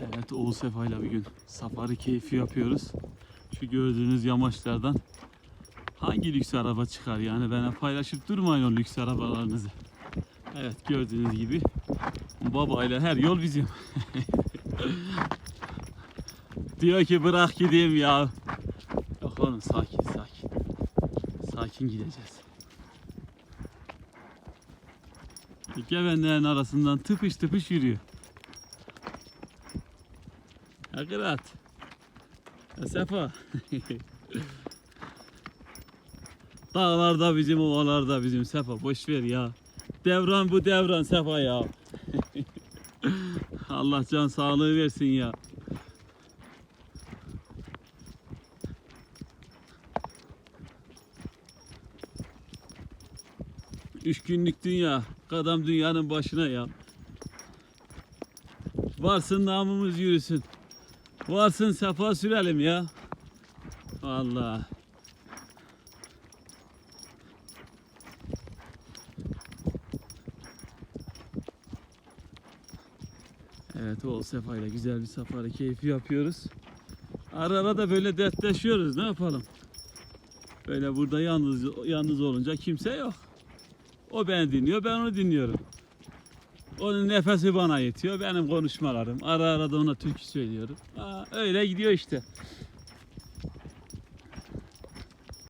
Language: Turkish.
Evet Oğuz Sefa ile bir gün safari keyfi yapıyoruz. Şu gördüğünüz yamaçlardan hangi lüks araba çıkar yani bana paylaşıp durmayın o lüks arabalarınızı. Evet gördüğünüz gibi babayla her yol bizim. Diyor ki bırak gideyim ya. Yok oğlum sakin sakin. Sakin gideceğiz. Gevenlerin arasından tıpış tıpış yürüyor. Akırat. Sefa. Dağlarda bizim, ovalarda bizim Sefa. Boş ver ya. Devran bu devran Sefa ya. Allah can sağlığı versin ya. Üç günlük dünya. Kadam dünyanın başına ya. Varsın namımız yürüsün. Varsın sefa sürelim ya. Allah. Evet o sefa ile güzel bir safari keyfi yapıyoruz. Ara ara da böyle dertleşiyoruz. Ne yapalım? Böyle burada yalnız yalnız olunca kimse yok. O beni dinliyor, ben onu dinliyorum. Onun nefesi bana yetiyor, benim konuşmalarım. Ara ara da ona türkü söylüyorum. Aa, öyle gidiyor işte.